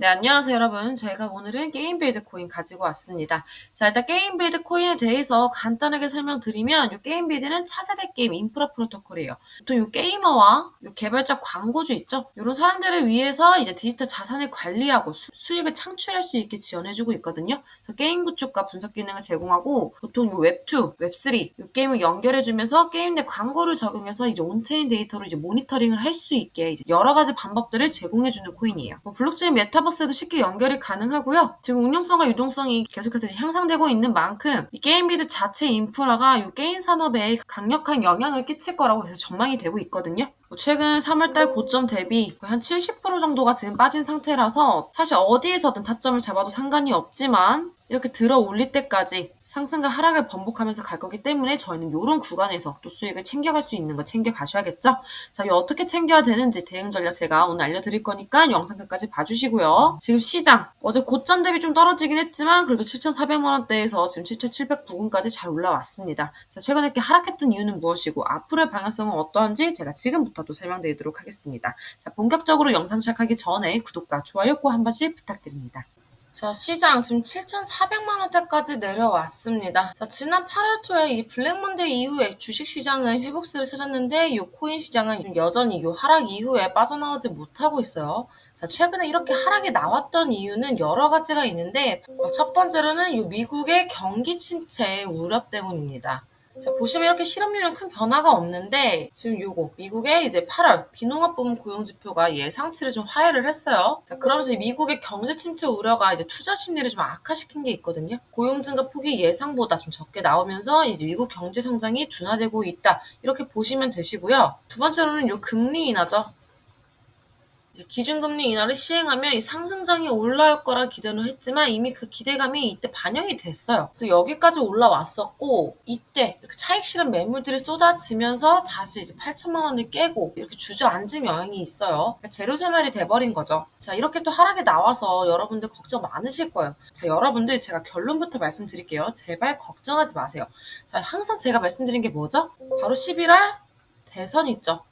네, 안녕하세요, 여러분. 저희가 오늘은 게임 빌드 코인 가지고 왔습니다. 자, 일단 게임 빌드 코인에 대해서 간단하게 설명드리면, 이 게임 빌드는 차세대 게임 인프라 프로토콜이에요. 보통 이 게이머와 이 개발자 광고주 있죠? 이런 사람들을 위해서 이제 디지털 자산을 관리하고 수, 익을 창출할 수 있게 지원해주고 있거든요. 그래서 게임 구축과 분석 기능을 제공하고, 보통 이 웹2, 웹3, 이 게임을 연결해주면서 게임 내 광고를 적용해서 이제 온체인 데이터로 이제 모니터링을 할 수 있게 여러 가지 방법들을 제공해주는 코인이에요. 뭐 블록체인 메타 메타버스도 쉽게 연결이 가능하고요. 지금 운용성과 유동성이 계속해서 향상되고 있는 만큼 이 게임비드 자체 인프라가 이 게임 산업에 강력한 영향을 끼칠 거라고 해서 전망이 되고 있거든요. 뭐 최근 3월달 고점 대비 한 70% 정도가 지금 빠진 상태라서 사실 어디에서든 타점을 잡아도 상관이 없지만 이렇게 들어 올릴 때까지 상승과 하락을 번복하면서 갈 거기 때문에 저희는 이런 구간에서 또 수익을 챙겨갈 수 있는 거 챙겨 가셔야겠죠? 자, 이 어떻게 챙겨야 되는지 대응 전략 제가 오늘 알려드릴 거니까 영상 끝까지 봐주시고요. 지금 시장 어제 고점 대비 좀 떨어지긴 했지만 그래도 7,400만 원대에서 지금 7,709원까지 잘 올라왔습니다. 자, 최근에 이렇게 하락했던 이유는 무엇이고 앞으로의 방향성은 어떠한지 제가 지금부터 또 설명드리도록 하겠습니다. 자, 본격적으로 영상 시작하기 전에 구독과 좋아요 꼭 한 번씩 부탁드립니다. 자, 시장 지금 7,400만 원대까지 내려왔습니다. 자, 지난 8월 초에 이 블랙먼데이 이후에 주식 시장은 회복세를 찾았는데 이 코인 시장은 여전히 이 하락 이후에 빠져나오지 못하고 있어요. 자, 최근에 이렇게 하락이 나왔던 이유는 여러 가지가 있는데 첫 번째로는 이 미국의 경기 침체 우려 때문입니다. 자, 보시면 이렇게 실업률은 큰 변화가 없는데 지금 요거 미국의 이제 8월 비농업 부문 고용 지표가 예상치를 좀 하회를 했어요. 자, 그러면서 미국의 경제 침체 우려가 이제 투자 심리를 좀 악화시킨 게 있거든요. 고용 증가 폭이 예상보다 좀 적게 나오면서 이제 미국 경제 성장이 둔화되고 있다. 이렇게 보시면 되시고요. 두 번째로는 요 금리 인하죠. 기준금리 인하를 시행하면 이 상승장이 올라올 거라 기대는 했지만 이미 그 기대감이 이때 반영이 됐어요. 그래서 여기까지 올라왔었고 이때 이렇게 차익 실현 매물들이 쏟아지면서 다시 이제 8천만 원을 깨고 이렇게 주저앉은 영향이 있어요. 그러니까 재료 소멸이 돼버린 거죠. 자 이렇게 또 하락이 나와서 여러분들 걱정 많으실 거예요. 자 여러분들 제가 결론부터 말씀드릴게요. 제발 걱정하지 마세요. 자 항상 제가 말씀드린 게 뭐죠? 바로 11월 대선 있죠.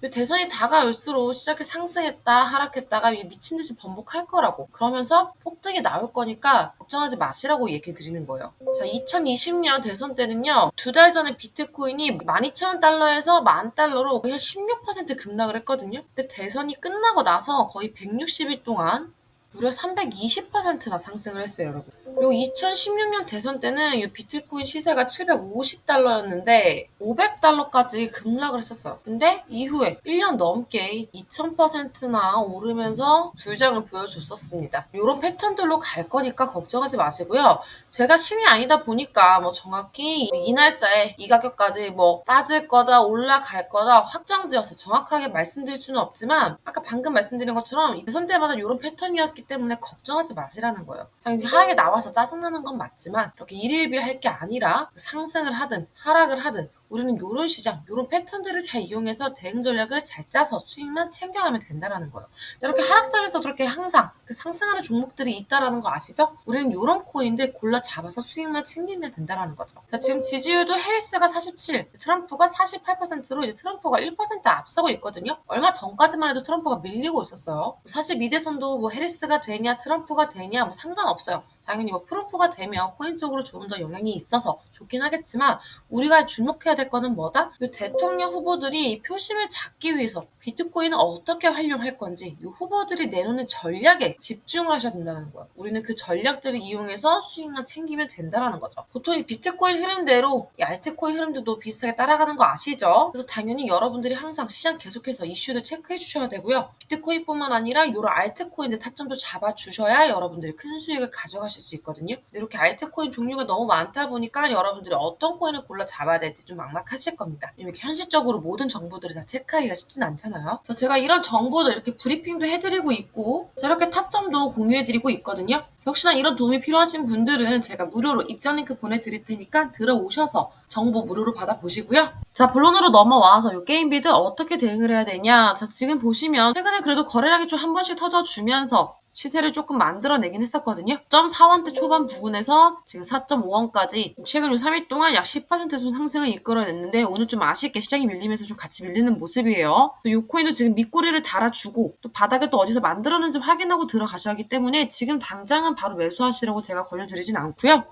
대선이 다가올수록 시작이 상승했다 하락했다가 미친 듯이 번복할 거라고 그러면서 폭등이 나올 거니까 걱정하지 마시라고 얘기 드리는 거예요. 자, 2020년 대선 때는요. 두 달 전에 비트코인이 12,000원 달러에서 만 달러로 거의 한16% 급락을 했거든요. 근데 대선이 끝나고 나서 거의 160일 동안 무려 320%나 상승을 했어요, 여러분. 그리고 2016년 대선 때는 이 비트코인 시세가 750달러였는데 500달러까지 급락을 했었어요. 근데 이후에 1년 넘게 2000%나 오르면서 불장을 보여줬었습니다. 이런 패턴들로 갈 거니까 걱정하지 마시고요. 제가 신이 아니다 보니까 뭐 정확히 이 날짜에 이 가격까지 뭐 빠질 거다 올라갈 거다 확정지어서 정확하게 말씀드릴 수는 없지만 아까 방금 말씀드린 것처럼 대선 때마다 이런 패턴이었기 때문에 걱정하지 마시라는 거예요. 당연히 하락에 나와서 짜증나는 건 맞지만 이렇게 일일비 할 게 아니라 상승을 하든 하락을 하든 우리는 이런 시장, 이런 패턴들을 잘 이용해서 대응 전략을 잘 짜서 수익만 챙겨가면 된다라는 거예요. 이렇게 하락장에서 그렇게 항상 그 상승하는 종목들이 있다라는 거 아시죠? 우리는 이런 코인들 골라 잡아서 수익만 챙기면 된다라는 거죠. 자, 지금 지지율도 해리스가 47, 트럼프가 48%로 이제 트럼프가 1% 앞서고 있거든요. 얼마 전까지만 해도 트럼프가 밀리고 있었어요. 사실 미대선도 뭐 해리스가 되냐, 트럼프가 되냐 뭐 상관없어요. 당연히 뭐 프로프가 되면 코인 쪽으로 조금 더 영향이 있어서 좋긴 하겠지만 우리가 주목해야 될 거는 뭐다? 이 대통령 후보들이 표심을 잡기 위해서 비트코인을 어떻게 활용할 건지 이 후보들이 내놓는 전략에 집중을 하셔야 된다는 거예요. 우리는 그 전략들을 이용해서 수익만 챙기면 된다는 거죠. 보통 이 비트코인 흐름대로 이 알트코인 흐름들도 비슷하게 따라가는 거 아시죠? 그래서 당연히 여러분들이 항상 시장 계속해서 이슈를 체크해 주셔야 되고요. 비트코인뿐만 아니라 이런 알트코인들 타점도 잡아 주셔야 여러분들이 큰 수익을 가져가실 수 있거든요. 이렇게 알트코인 종류가 너무 많다 보니까 여러분들이 어떤 코인을 골라 잡아야 될지 좀 막막하실 겁니다. 이렇게 현실적으로 모든 정보들을 다 체크하기가 쉽진 않잖아요. 그래서 제가 이런 정보도 이렇게 브리핑도 해드리고 있고 이렇게 타점도 공유해드리고 있거든요. 혹시나 이런 도움이 필요하신 분들은 제가 무료로 입장 링크 보내드릴 테니까 들어오셔서 정보 무료로 받아보시고요. 자, 본론으로 넘어와서 이 게임 비드 어떻게 대응을 해야 되냐. 자, 지금 보시면 최근에 그래도 거래량이 좀 한 번씩 터져주면서 시세를 조금 만들어내긴 했었거든요. 0.4원대 초반 부근에서 지금 4.5원까지 최근 요 3일 동안 약 10%좀 상승을 이끌어냈는데 오늘 좀 아쉽게 시장이 밀리면서 좀 같이 밀리는 모습이에요. 또 요 코인도 지금 밑꼬리를 달아주고 또 바닥에 또 어디서 만들었는지 확인하고 들어가셔야 하기 때문에 지금 당장은 바로 매수하시라고 제가 권유드리진 않고요.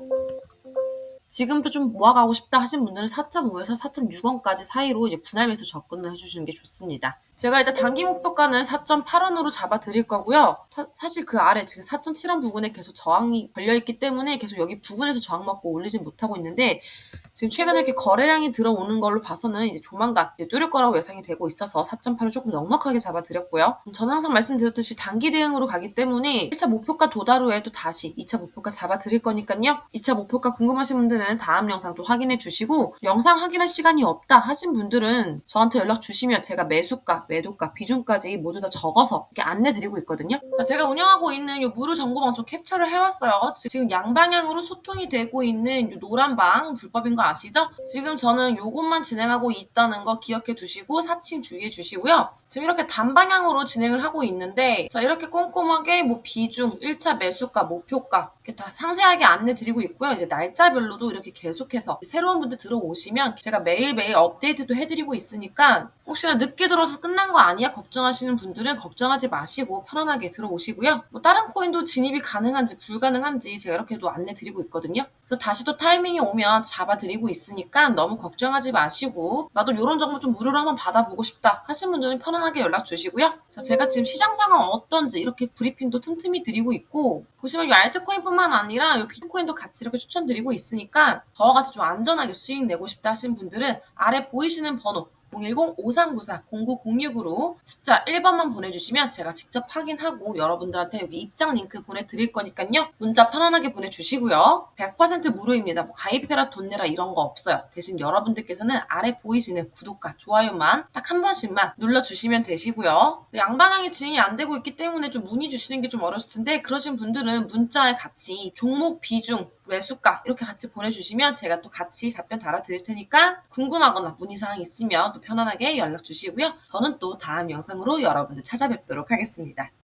지금도 좀 모아가고 싶다 하신 분들은 4.5에서 4.6원까지 사이로 이제 분할 매수 접근을 해주시는 게 좋습니다. 제가 일단 단기 목표가는 4.8원으로 잡아 드릴 거고요. 사, 실 그 아래 지금 4.7원 부근에 계속 저항이 걸려 있기 때문에 계속 여기 부근에서 저항 먹고 올리진 못하고 있는데 지금 최근에 이렇게 거래량이 들어오는 걸로 봐서는 이제 조만간 이제 뚫을 거라고 예상이 되고 있어서 4.8을 조금 넉넉하게 잡아드렸고요. 저는 항상 말씀드렸듯이 단기 대응으로 가기 때문에 1차 목표가 도달 후에 또 다시 2차 목표가 잡아드릴 거니까요. 2차 목표가 궁금하신 분들은 다음 영상 또 확인해 주시고 영상 확인할 시간이 없다 하신 분들은 저한테 연락 주시면 제가 매수가, 매도가, 비중까지 모두 다 적어서 이렇게 안내 드리고 있거든요. 자, 제가 운영하고 있는 이 무료 정보방 좀 캡처를 해왔어요. 지금 양방향으로 소통이 되고 있는 이 노란 방 불법인 거 아시죠? 지금 저는 요것만 진행하고 있다는 거 기억해 두시고 사칭 주의해 주시고요. 지금 이렇게 단방향으로 진행을 하고 있는데 자 이렇게 꼼꼼하게 뭐 비중, 1차 매수가, 목표가 이렇게 다 상세하게 안내 드리고 있고요. 이제 날짜별로도 이렇게 계속해서 새로운 분들 들어오시면 제가 매일매일 업데이트도 해드리고 있으니까 혹시나 늦게 들어서 끝난 거 아니야 걱정하시는 분들은 걱정하지 마시고 편안하게 들어오시고요. 뭐 다른 코인도 진입이 가능한지 불가능한지 제가 이렇게도 안내 드리고 있거든요. 그래서 다시 또 타이밍이 오면 잡아드리고 있으니까 너무 걱정하지 마시고 나도 이런 정보 좀 무료로 한번 받아보고 싶다 하신 분들은 편안하게 연락 주시고요. 자, 제가 지금 시장 상황 어떤지 이렇게 브리핑도 틈틈이 드리고 있고 보시면 이 알트코인뿐만 아니라 이 비트코인도 같이 이렇게 추천드리고 있으니까 저와 같이 좀 안전하게 수익 내고 싶다 하신 분들은 아래 보이시는 번호 010-5394-0906으로 숫자 1번만 보내주시면 제가 직접 확인하고 여러분들한테 여기 입장 링크 보내드릴 거니까요. 문자 편안하게 보내주시고요. 100% 무료입니다. 뭐 가입해라 돈 내라 이런 거 없어요. 대신 여러분들께서는 아래 보이시는 구독과 좋아요만 딱 한 번씩만 눌러주시면 되시고요. 양방향이 진행이 안 되고 있기 때문에 좀 문의 주시는 게 좀 어려울 텐데 그러신 분들은 문자에 같이 종목 비중 매수가 이렇게 같이 보내주시면 제가 또 같이 답변 달아드릴 테니까 궁금하거나 문의사항 있으면 또 편안하게 연락 주시고요. 저는 또 다음 영상으로 여러분들 찾아뵙도록 하겠습니다.